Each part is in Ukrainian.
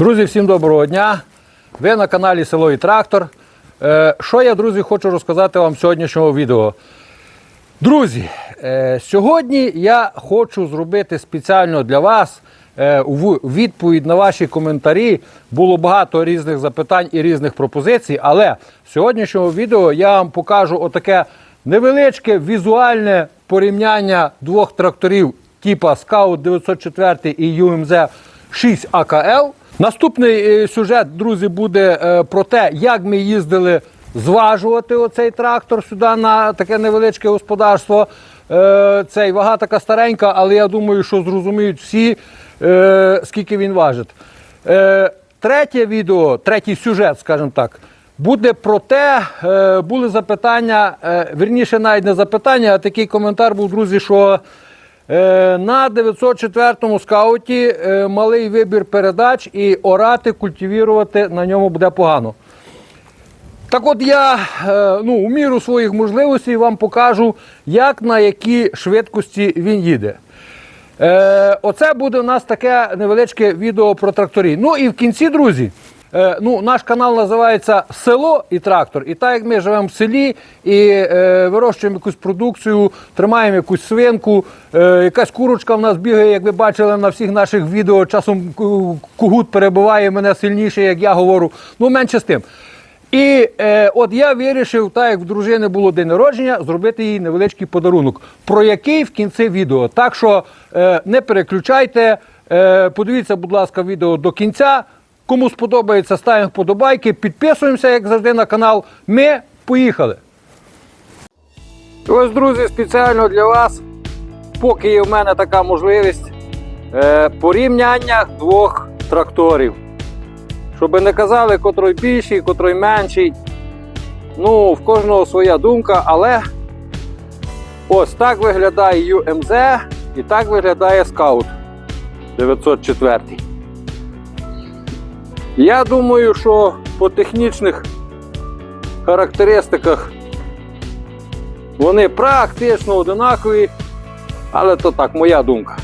Друзі, всім доброго дня! Ви на каналі Село і Трактор. Е, Що я, друзі, хочу розказати вам сьогоднішнього відео. Друзі, е, сьогодні я хочу зробити спеціально для вас е, в відповідь на ваші коментарі. Було багато різних запитань і різних пропозицій, але в сьогоднішнього відео я вам покажу отаке невеличке візуальне порівняння двох тракторів типа Scout 904 і UMZ 6 AKL. Наступний е, сюжет, друзі, буде е, про те, як ми їздили зважувати оцей трактор сюди на таке невеличке господарство. Е, Цей вага така старенька, але я думаю, що зрозуміють всі, скільки він важить. Третє відео, третій сюжет, скажімо так, буде про те, були запитання, е, вірніше, навіть не запитання, а такий коментар був, друзі, що на 904 скауті е, малий вибір передач і орати, культивірувати на ньому буде погано. Так от я е, ну, у міру своїх можливостей вам покажу, як на якій швидкості він їде. Е, оце буде у нас таке невеличке відео про тракторі. Ну і в кінці, друзі, е, ну, наш канал називається Село і трактор. І так як ми живемо в селі і е, вирощуємо якусь продукцію, тримаємо якусь свинку, е, якась курочка в нас бігає, як ви бачили на всіх наших відео, часом кугут перебиває мене сильніше, як я говорю. Ну, менше з тим. І е, от я вирішив, так як в дружини було день народження, зробити їй невеличкий подарунок, про який в кінці відео. Так що е, не переключайте, е, подивіться, будь ласка, відео до кінця. Кому сподобається, ставимо вподобайки, підписуємося, як завжди, на канал. Ми поїхали. Ось, друзі, спеціально для вас, поки є в мене така можливість, е, порівняння двох тракторів. Щоб не казали, котрий більший, котрий менший. Ну, в кожного своя думка, але ось так виглядає UMZ і так виглядає Scout 904. Я думаю, що по технічних характеристиках вони практично одинакові, але то так моя думка,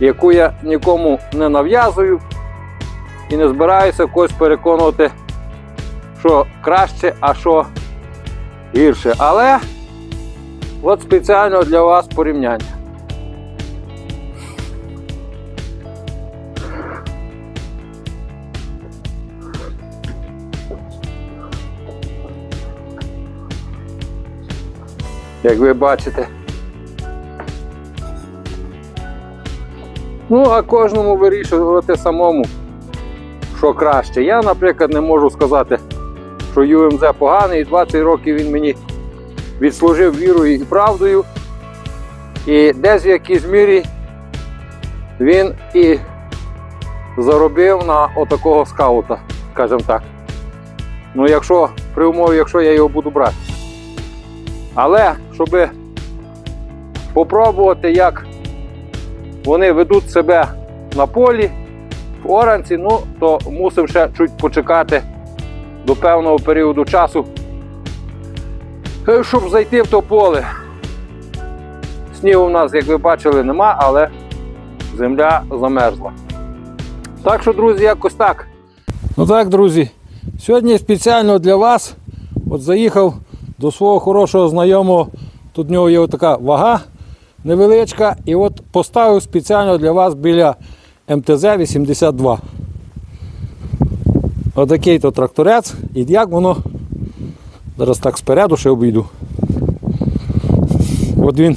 яку я нікому не нав'язую і не збираюся когось переконувати, що краще, а що гірше. Але от спеціально для вас порівняння. Як ви бачите. Ну, а кожному вирішувати самому що краще. Я, наприклад, не можу сказати, що ЮМЗ поганий, 20 років він мені відслужив вірою і правдою. І десь в якійсь мірі він і заробив на отакого скаута, скажімо так. Ну, якщо при умові, якщо я його буду брати. Але щоб попробувати, як вони ведуть себе на полі, в оранці, ну то мусив ще чуть почекати до певного періоду часу, щоб зайти в то поле. Снігу в нас, як ви бачили, нема, але земля замерзла. Так що, друзі, якось так. Ну так, друзі, сьогодні спеціально для вас от заїхав до свого хорошого знайомого. Тут в нього є така вага невеличка, і от поставив спеціально для вас біля МТЗ-82. Отакий то тракторець. І як воно. Зараз так спереду ще обійду. От він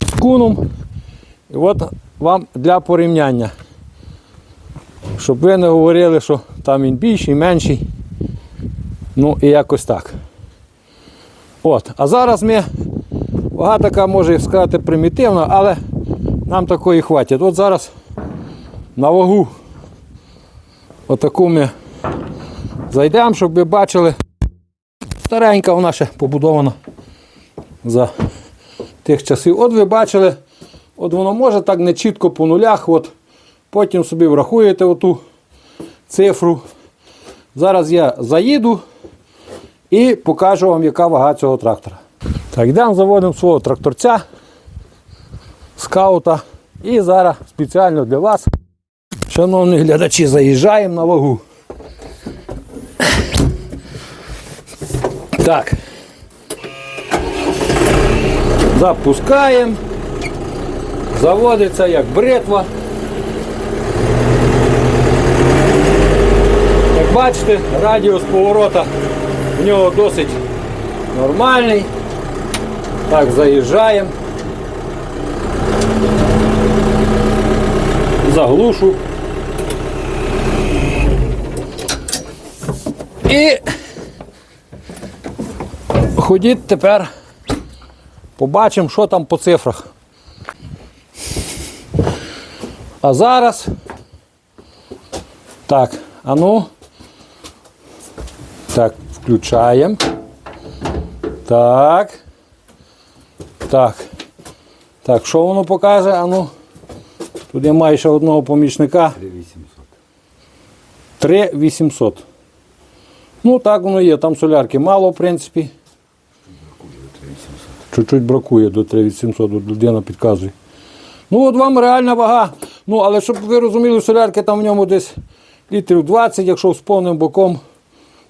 з куном. І от вам для порівняння. Щоб ви не говорили, що там він більший, менший. Ну і якось так. От. А зараз ми, вага така може сказати примітивна, але нам такої хватить. От зараз на вагу отаку ми зайдемо, щоб ви бачили. Старенька вона ще побудована за тих часів. От ви бачили, от воно може так не чітко по нулях, от потім собі врахуєте оту цифру. Зараз я заїду і покажу вам, яка вага цього трактора. Так, йдемо заводимо свого тракторця, скаута. І зараз спеціально для вас Шановні глядачі, заїжджаємо на вагу. Так. Запускаємо. Заводиться як бритва. Як бачите, радіус поворота в нього досить нормальний. Так, заїжджаємо. Заглушу. І ходіть тепер, побачимо, що там по цифрах. А зараз. Так, а ну. Включаємо. Так. Так. Так, що воно покаже? А ну. Тут я маю ще одного помічника. 3800. Ну, так воно є. Там солярки мало, в принципі. Чуть-чуть бракує до 3800, от людина підказує. Ну, от вам реальна вага. Ну, але щоб ви розуміли, солярки там в ньому десь літрів 20, якщо з повним боком,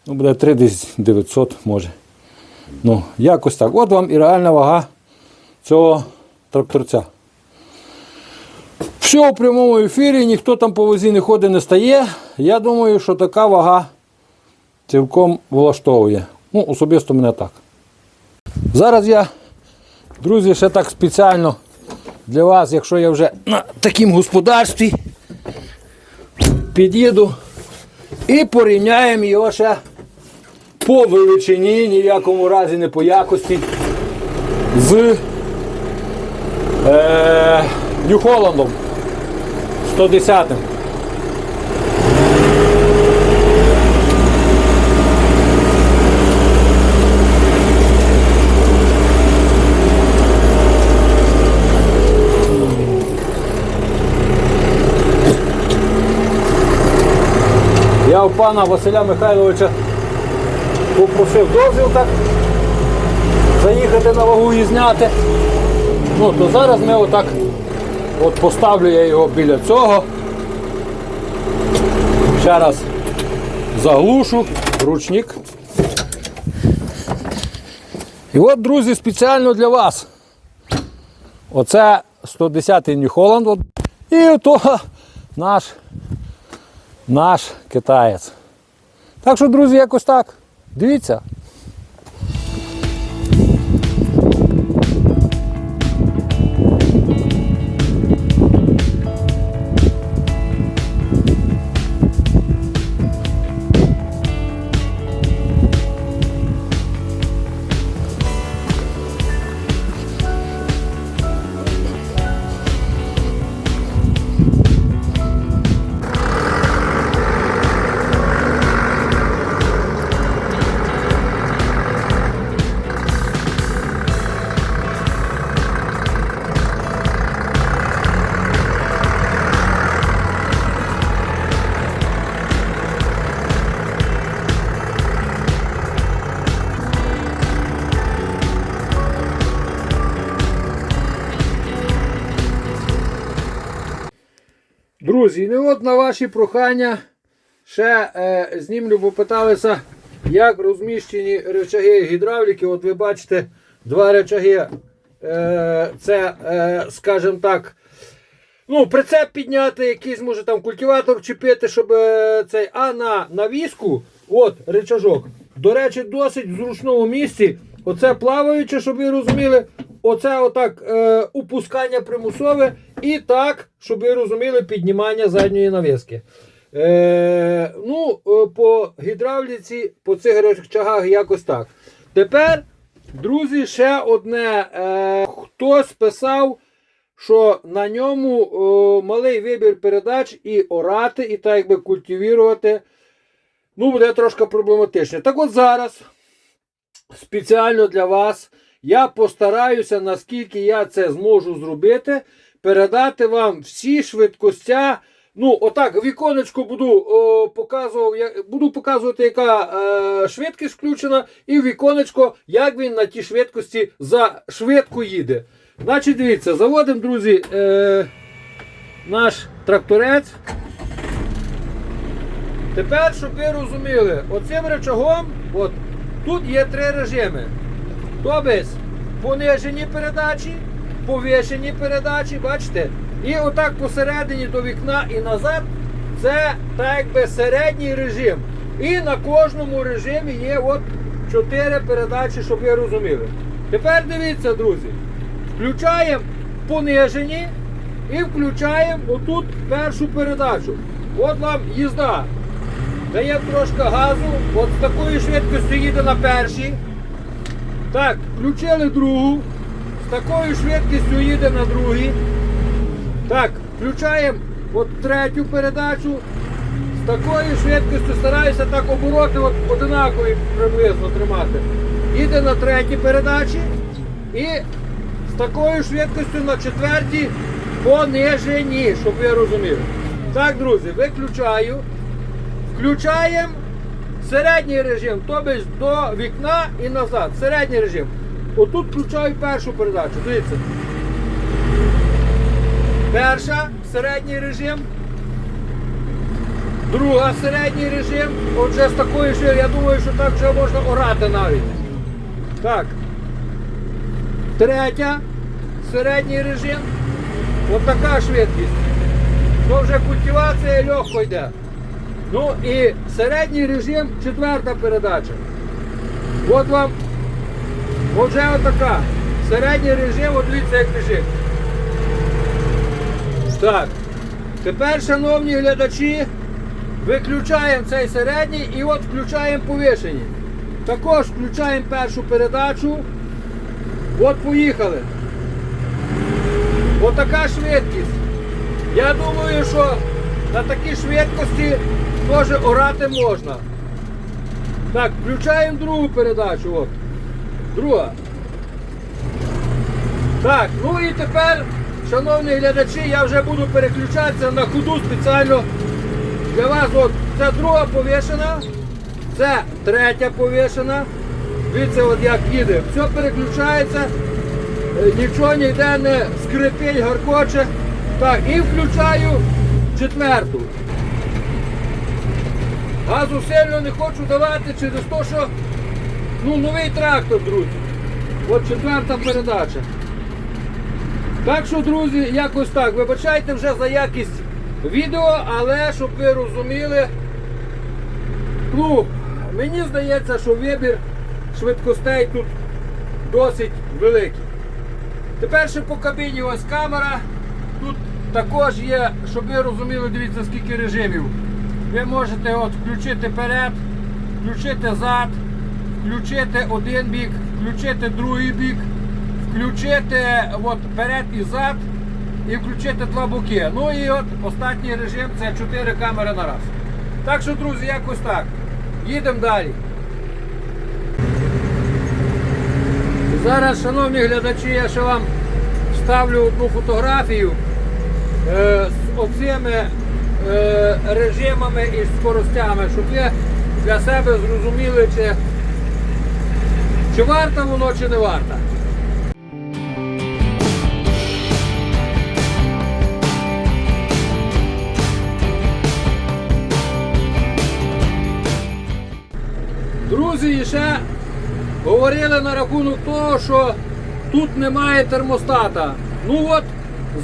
ну, буде 3 десь 900 може. Ну, якось так. От вам і реальна вага цього тракторця. Все у прямому ефірі, ніхто там по возі не ходить, не стає. Я думаю, що така вага цілком влаштовує. Ну, особисто мене так. Зараз я, друзі, ще так спеціально для вас, якщо я вже на такому господарстві під'їду і порівняємо його ще по величині, ні в якому разі не по якості з е, Нью-Холландом 110 -м. Я у пана Василя Михайловича попросив дозвіл так заїхати на вагу і зняти. Ну, то зараз ми отак от поставлю я його біля цього. Ще раз заглушу, ручник. І от, друзі, спеціально для вас. Оце 110-й Нью-Холланд. І ото наш наш китаєць. Так що, друзі, якось так. Дивіться. Друзі, ну от на ваші прохання ще е, знімлю, бо питалися, як розміщені речаги гідравліки. От ви бачите два речаги. Е, це, е, скажімо так, ну, прицеп підняти, якийсь може там культиватор вчепити, щоб е, цей. А на навіску, от речажок. До речі, досить в зручному місці. Оце плаваюче, щоб ви розуміли. Оце отак е, упускання примусове. І так, щоб ви розуміли, піднімання задньої навіски. Е, ну, е, по гідравліці, по цих речагах якось так. Тепер, друзі, ще одне. Е, хтось писав, що на ньому е, малий вибір передач і орати, і так якби культивірувати. Ну, буде трошки проблематично. Так от зараз спеціально для вас я постараюся, наскільки я це зможу зробити, передати вам всі швидкостя. Ну, отак, віконечко буду о, показував, я, буду показувати, яка е, швидкість включена, і віконечко, як він на тій швидкості за швидко їде. Значить, дивіться, заводимо, друзі, е, наш тракторець. Тепер, щоб ви розуміли, оцим речагом, от, тут є три режими. Тобто понижені передачі, повишені передачі, бачите? І отак посередині до вікна і назад це так якби середній режим. І на кожному режимі є от чотири передачі, щоб ви розуміли. Тепер дивіться, друзі. Включаємо понижені і включаємо отут першу передачу. От вам їзда. Даємо трошки газу, от з такою швидкістю їде на першій. Так, включили другу. З такою швидкістю їде на другій. Так, включаємо от третю передачу. З такою швидкістю стараюся так обороти от одинакові приблизно тримати. Їде на третій передачі і з такою швидкістю на четвертій понижені, щоб ви розуміли. Так, друзі, виключаю. Включаємо середній режим, тобто до вікна і назад. Середній режим. Отут включаю першу передачу. Дивіться. Перша середній режим. Друга середній режим. Отже, з такою що я думаю, що так вже можна орати навіть. Так. Третя середній режим. Ось така швидкість. То вже культивація легко йде. Ну і середній режим, четверта передача. От вам отже отака. Середній режим, от дивіться, як біжить. Так. Тепер, шановні глядачі, виключаємо цей середній і от включаємо повишені. Також включаємо першу передачу. От поїхали. Отака швидкість. Я думаю, що на такій швидкості теж орати можна. Так, включаємо другу передачу. От. Друга. Так, ну і тепер, шановні глядачі, я вже буду переключатися на ходу спеціально для вас. От, це друга повішена, це третя повішена. Дивіться, от як їде. Все переключається, е, нічого ніде не скрипить, гаркоче. Так, і включаю четверту. Газу сильно не хочу давати через те, що ну, новий трактор, друзі. От четверта передача. Так що, друзі, якось так. Вибачайте вже за якість відео, але щоб ви розуміли, ну, мені здається, що вибір швидкостей тут досить великий. Тепер ще по кабіні ось камера. Тут також є, щоб ви розуміли, дивіться, скільки режимів. Ви можете от включити перед, включити зад, включити один бік, включити другий бік, включити от перед і зад і включити два боки. Ну і от останній режим це 4 камери на раз. Так що, друзі, якось так. Їдемо далі. Зараз, шановні глядачі, я ще вам ставлю одну фотографію е, з оцими е, режимами і скоростями, щоб ви для себе зрозуміли, чи, чи варто воно, чи не варто. Друзі, ще говорили на рахунок того, що тут немає термостата. Ну от,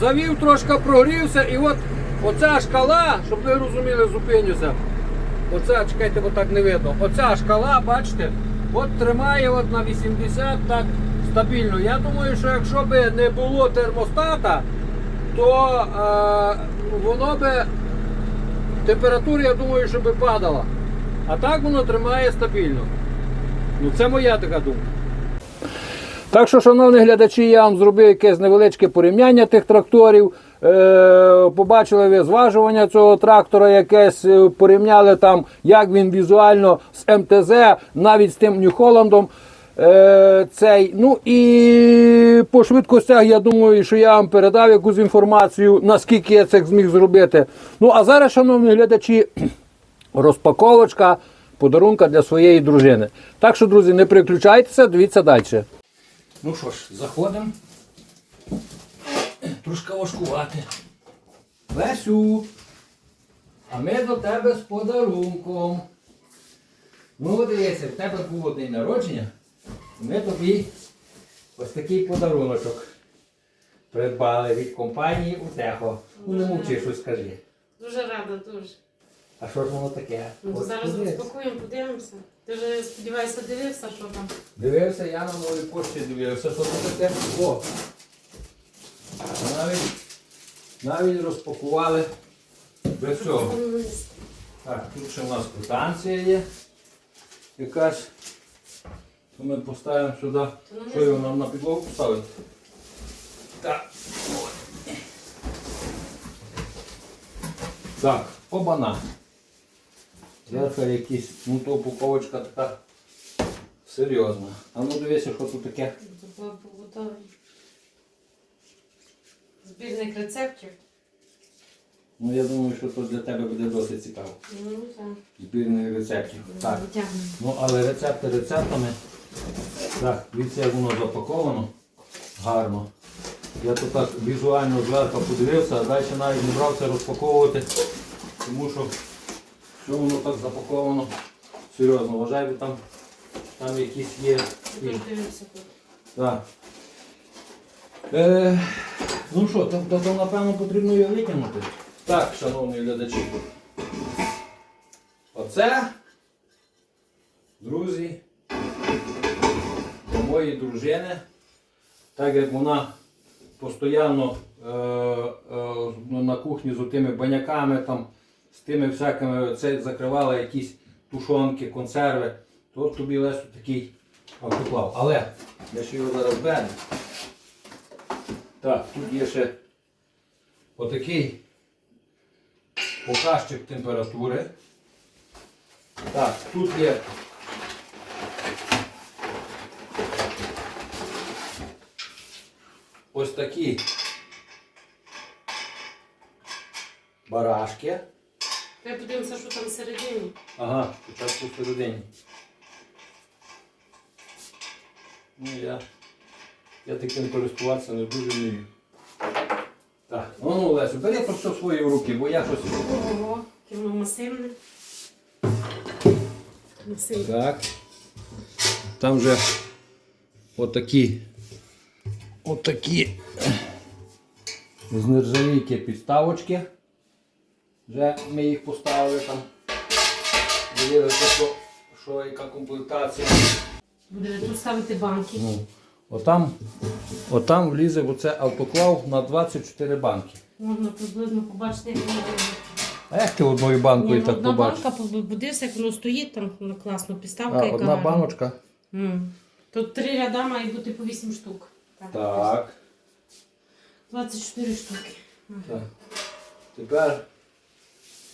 завів трошки прогрівся, і от оця шкала, щоб ви розуміли, зупинюся. Оця, чекайте, бо так не видно. Оця шкала, бачите, от тримає от на 80 так стабільно. Я думаю, що якщо б не було термостата, то е, воно би температура, я думаю, що би падала. А так воно тримає стабільно. Ну це моя така думка. Так що, шановні глядачі, я вам зробив якесь невеличке порівняння тих тракторів. Е, побачили ви зважування цього трактора, якесь е, порівняли там, як він візуально з МТЗ, навіть з тим Нью-Холландом. Е, цей. Ну і по швидкостях я думаю, що я вам передав якусь інформацію, наскільки я це зміг зробити. Ну а зараз, шановні глядачі, розпаковочка подарунка для своєї дружини. Так що, друзі, не переключайтеся, дивіться далі. Ну що ж, заходимо. Трошки важкувати. Лесю. А ми до тебе з подарунком. Ну, дивися, в тебе був день народження. Ми тобі ось такий подаруночок придбали від компанії Утехо. Ну не мовчи, щось скажи. Дуже рада, дуже. А що ж воно таке? Ну, Ось зараз подивись. розпакуємо, подивимося. Ти вже, сподіваюся, дивився, що там. Дивився, я на новій пошті дивився, що це таке. О! Навіть, навіть розпакували без цього. Так, тут ще в нас квитанція є. Якась. То ми поставимо сюди. Що його нам на підлогу поставити? Так. Так, обана. Зверху якісь, ну то упаковочка така серйозна. А ну дивися, що тут таке. Збірник рецептів. Ну я думаю, що то для тебе буде досить цікаво. Ну, так. Збірний рецептів. Так. Витягнемо. Ну, але рецепти рецептами. Так, дивіться, як воно запаковано. Гарно. Я тут так візуально зверху подивився, а далі навіть не брався розпаковувати, тому що що воно так запаковано. Серйозно, вважаю, там, там якісь є. Тут. Так. Е, ну що, то, то, то, напевно потрібно його витягнути. Так, шановні глядачі. Оце, друзі, для моєї дружини, так як вона постійно е, е, на кухні з тими баняками, там, з тими всякими, це закривала якісь тушонки, консерви, то тобі Лесю такий автоклав. Але я ще його зараз беру. Так, тут є ще отакий показчик температури. Так, тут є ось такі барашки. Треба подивимося, що там всередині. Ага, спочатку всередині. Ну, я, я таким користуватися не дуже вмію. Так, ну, ну Лесю, бери просто свої в руки, бо я щось. Ого, воно масивне. Масивне. Так. Там вже отакі. Отакі з нержавійки підставочки. Вже ми їх поставили там. Дивилися, що, що яка комплектація. Буде тут ставити банки. Ну, отам, отам влізе в оце автоклав на 24 банки. Можна приблизно побачити, як воно. А як ти одною банкою Ні, ну, так одна побачиш? банка подивися, як воно стоїть, там воно класно, підставка А, яка одна гарна. баночка. М. Тут три ряда має бути по 8 штук. Так. 24 штуки. Так. Тепер,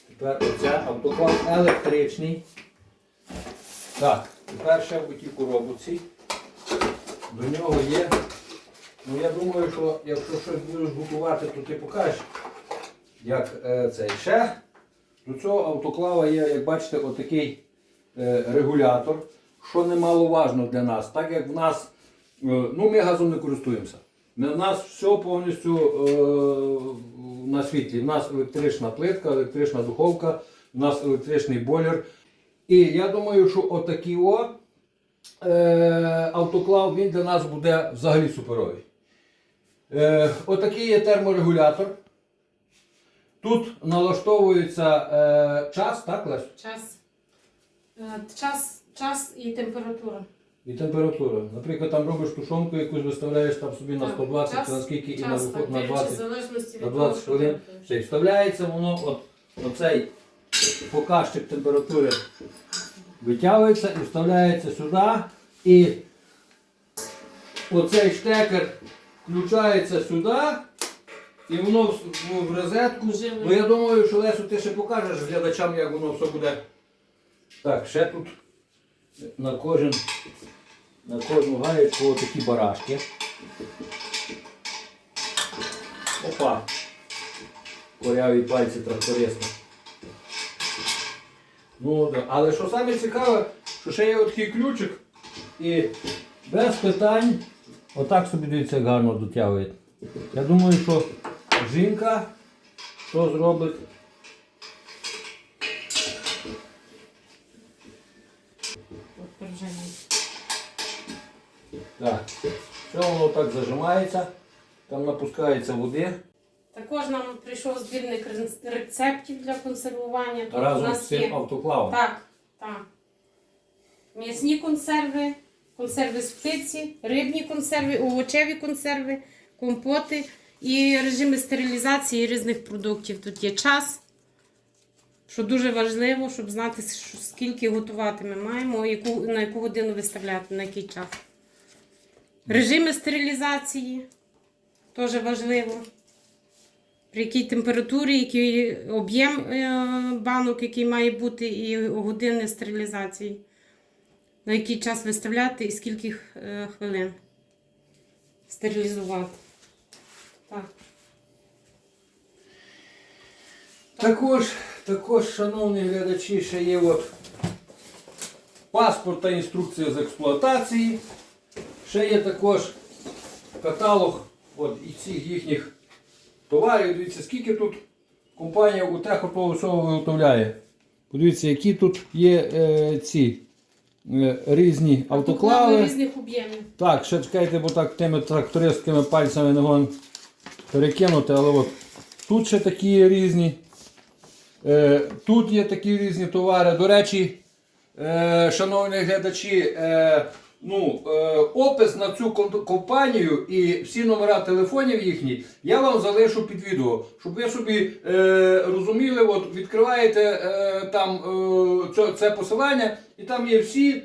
тепер оце автоклав електричний. Так, тепер ще в тій коробці. До нього є. Ну я думаю, що якщо щось будеш готувати, то ти покажеш, як е, цей ще. До цього автоклава є, як бачите, отакий е, регулятор, що немаловажно для нас, так як в нас, е, ну ми газом не користуємося. В нас все повністю е, на світлі. У нас електрична плитка, електрична духовка, у нас електричний бойлер. І я думаю, що отакий о, е, автоклав він для нас буде взагалі суперовий. Е, отакий є терморегулятор. Тут налаштовується е, час, так, Лесь? Час. Е, Час, час і температура. І температура. Наприклад, там робиш тушонку, якусь виставляєш там собі на Так, 120, час- чи наскільки і на, час, виход- так, на дивлячись 20. в залежності від на того, 20 що хвилин. ти. Все, і вставляється воно, от, оцей показчик температури витягується і вставляється сюди. І оцей штекер включається сюди. І воно в, в- розетку. Ну я думаю, що Лесу ти ще покажеш глядачам, як воно все буде. Так, ще тут на кожен, на кожну гаєчку отакі барашки. Опа! Коряві пальці тракториста. Ну, да. Але що саме цікаве, що ще є такий ключик і без питань отак собі дивиться гарно дотягує. Я думаю, що жінка що зробить. Так, Все воно так зажимається, там напускається води. Також нам прийшов збірник рецептів для консервування. Тут у Разом з нас цим є автоклавом. так, так. М'ясні консерви, консерви з птиці, рибні консерви, овочеві консерви, компоти і режими стерилізації різних продуктів. Тут є час, що дуже важливо, щоб знати, скільки готувати ми маємо, яку, на яку годину виставляти, на який час. Режими стерилізації теж важливо. При якій температурі, який об'єм е, банок, який має бути, і години стерилізації. На який час виставляти і скільки е, хвилин стерилізувати. Так. Також, також, шановні глядачі, ще є от паспорт та інструкція з експлуатації. Ще є також каталог от, і цих їхніх товарів. Дивіться, скільки тут компанія УТЕХ того всього виготовляє. Подивіться, які тут є е, ці е, різні автоклави. різних об'ємів. Так, ще чекайте, бо так тими трактористськими пальцями не можна перекинути, але от тут ще такі є різні. Е, тут є такі різні товари. До речі, е, шановні глядачі, е, ну, е, опис на цю компанію і всі номера телефонів їхні я вам залишу під відео, щоб ви собі е, розуміли, от відкриваєте е, там е, це, це посилання, і там є всі.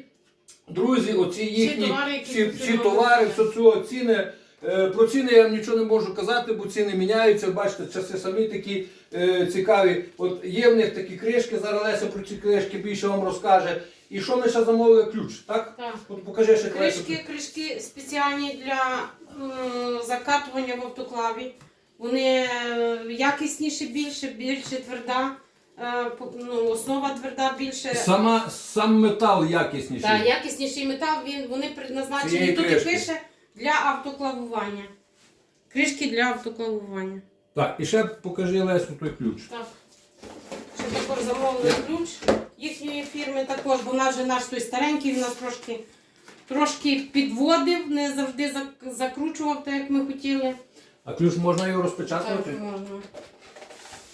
Друзі, оці їхні товари, всі, тут всі треба товари, все цього ціни. Е, Про ціни я вам нічого не можу казати, бо ціни міняються. Бачите, часи самі такі е, цікаві. От є в них такі кришки, зараз Леся про ці кришки більше вам розкаже. І що ми ще замовили ключ, так? Так. От покажи ще. Кришки, кришки спеціальні для е, закатування в автоклаві. Вони е, якісніші, більше, більше тверда. Е, ну, основа тверда, більше. Сама, сам метал якісніший. Так, якісніший метал, він, вони предназначені Цієї тут і кришки. пише для автоклавування. Кришки для автоклавування. Так, і ще покажи Лесю той ключ. Так. Ще також замовили ключ їхньої фірми також, бо наш же наш той старенький, він нас трошки, трошки підводив, не завжди закручував так, як ми хотіли. А ключ можна його Так, можна.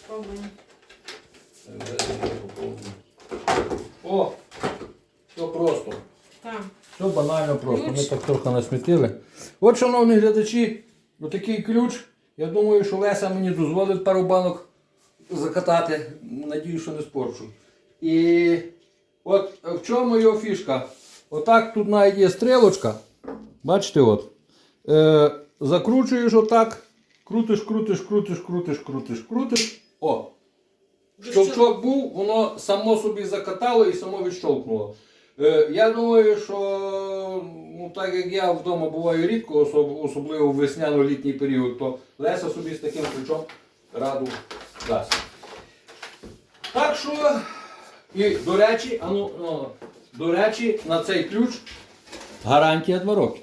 Пробуємо. О! Все просто. Так. Все банально просто. Ми так трохи насмітили. От, шановні глядачі, отакий ключ. Я думаю, що Леся мені дозволить пару банок закатати. Надію, що не спорчу. І от в чому його фішка? Отак тут навіть є стрілочка. Бачите, от. Е, закручуєш отак. Крутиш, крутиш, крутиш, крутиш, крутиш, крутиш. О! Щелчок був, воно само собі закатало і само відщолкнуло. Е, я думаю, що ну, так як я вдома буваю рідко, особливо в весняно-літній період, то Леся собі з таким ключом раду дасть. Так що, і до речі, а ну, до речі, на цей ключ гарантія 2 роки.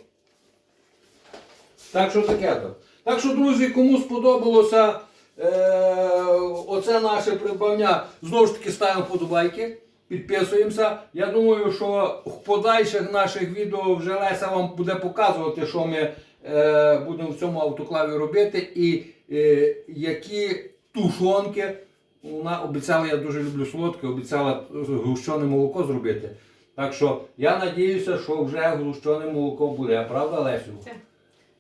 Так що таке то. Так що, друзі, кому сподобалося е, оце наше придбання, знову ж таки ставимо подобайки, підписуємося. Я думаю, що в подальших наших відео вже Леся вам буде показувати, що ми е, будемо в цьому автоклаві робити і е, які тушонки. Вона обіцяла, я дуже люблю солодке, обіцяла гущене молоко зробити. Так що я надіюся, що вже гущене молоко буде. Правда, Лесю?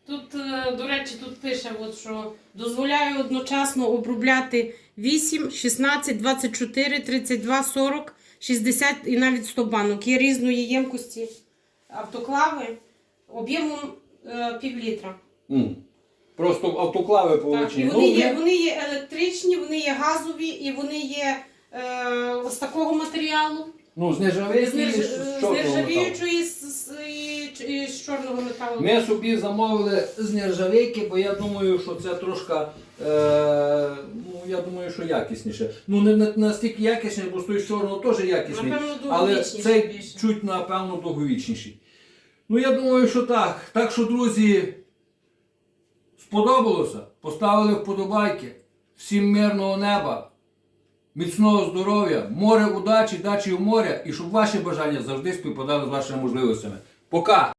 Тут, е, до речі, тут пише, от, що дозволяю одночасно обробляти 8, 16, 24, 32, 40, 60 і навіть 100 банок. Є різної ємкості автоклави об'ємом е, пів літра. М. Просто автоклави Так, і величині. вони, Ну, є, вони є електричні, вони є газові і вони є е, з такого матеріалу. Ну, з нержавіючої, З, нерж... з з чорного металу. нержавіючої з, з, і, і чорного металу. Ми собі замовили з нержавійки, бо я думаю, що це трошки, е, ну, я думаю, що якісніше. Ну, не, не настільки якісніше, бо з той з чорного теж якісний. Напевно, але довговічніше цей більше. чуть, напевно, довговічніший. Ну, я думаю, що так. Так що, друзі, сподобалося. Поставили вподобайки. Всім мирного неба. міцного здоров'я, море удачі, дачі у моря, і щоб ваші бажання завжди співпадали з вашими можливостями. Пока!